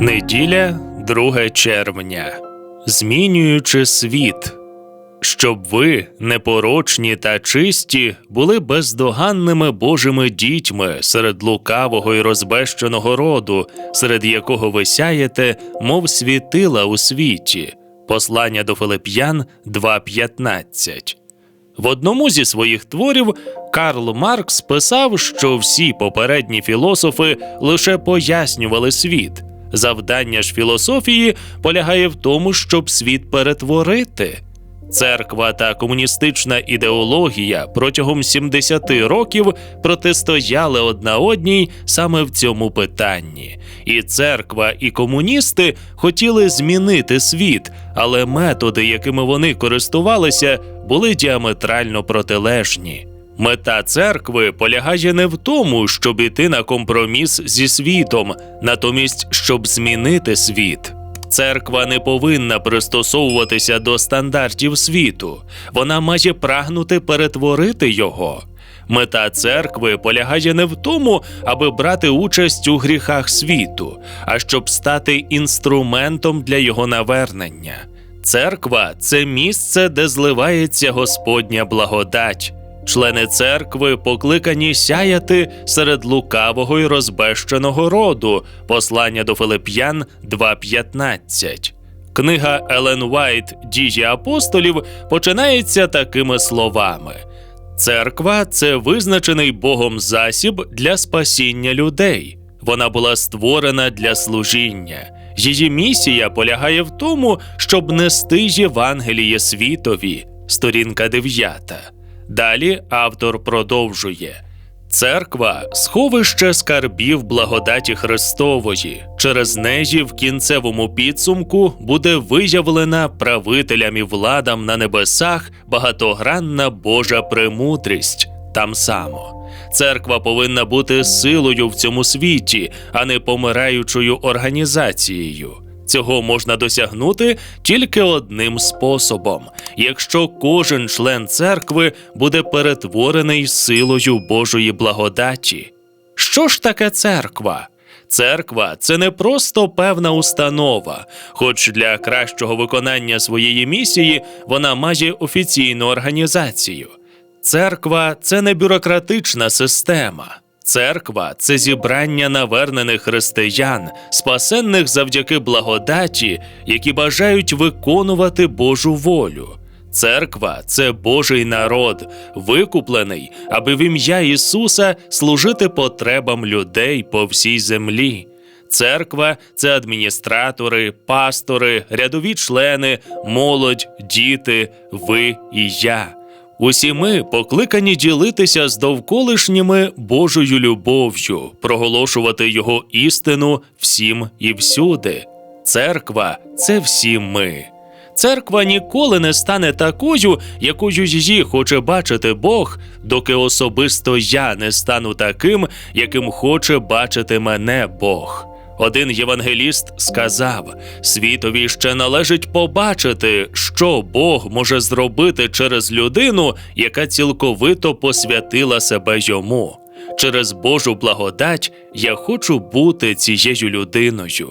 Неділя, 2 червня. Змінюючи світ. Щоб ви, непорочні та чисті, були бездоганними Божими дітьми серед лукавого і розбещеного роду, серед якого ви сяєте, мов світила у світі. Послання до Филип'ян 2.15 в одному зі своїх творів Карл Маркс писав, що всі попередні філософи лише пояснювали світ. Завдання ж філософії полягає в тому, щоб світ перетворити. Церква та комуністична ідеологія протягом 70 років протистояли одна одній саме в цьому питанні. І церква, і комуністи хотіли змінити світ, але методи, якими вони користувалися, були діаметрально протилежні. Мета церкви полягає не в тому, щоб іти на компроміс зі світом, натомість, щоб змінити світ. Церква не повинна пристосовуватися до стандартів світу, вона має прагнути перетворити його. Мета церкви полягає не в тому, аби брати участь у гріхах світу, а щоб стати інструментом для його навернення. Церква це місце, де зливається Господня благодать. Члени церкви покликані сяяти серед лукавого і розбещеного роду. Послання до Филип'ян 2.15. Книга Елен Уайт Дії апостолів починається такими словами: Церква це визначений Богом засіб для спасіння людей. Вона була створена для служіння. Її місія полягає в тому, щоб нести Євангеліє світові. Сторінка 9. Далі автор продовжує. Церква сховище скарбів благодаті Христової. Через неї в кінцевому підсумку буде виявлена правителям і владам на небесах багатогранна Божа премудрість. Там само. Церква повинна бути силою в цьому світі, а не помираючою організацією. Цього можна досягнути тільки одним способом, якщо кожен член церкви буде перетворений силою Божої благодаті. Що ж таке церква? Церква це не просто певна установа, хоч для кращого виконання своєї місії вона має офіційну організацію. Церква це не бюрократична система. Церква це зібрання навернених християн, спасенних завдяки благодаті, які бажають виконувати Божу волю. Церква це Божий народ, викуплений, аби в ім'я Ісуса служити потребам людей по всій землі. Церква це адміністратори, пастори, рядові члени, молодь, діти, ви і я. Усі ми покликані ділитися з довколишніми Божою любов'ю, проголошувати Його істину всім і всюди. Церква це всі ми. Церква ніколи не стане такою, якою її хоче бачити Бог, доки особисто я не стану таким, яким хоче бачити мене Бог. Один євангеліст сказав: світові ще належить побачити, що Бог може зробити через людину, яка цілковито посвятила себе йому. Через Божу благодать я хочу бути цією людиною.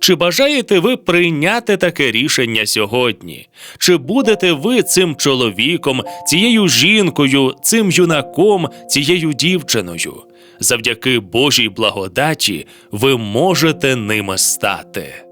Чи бажаєте ви прийняти таке рішення сьогодні? Чи будете ви цим чоловіком, цією жінкою, цим юнаком, цією дівчиною? Завдяки Божій благодаті ви можете ними стати.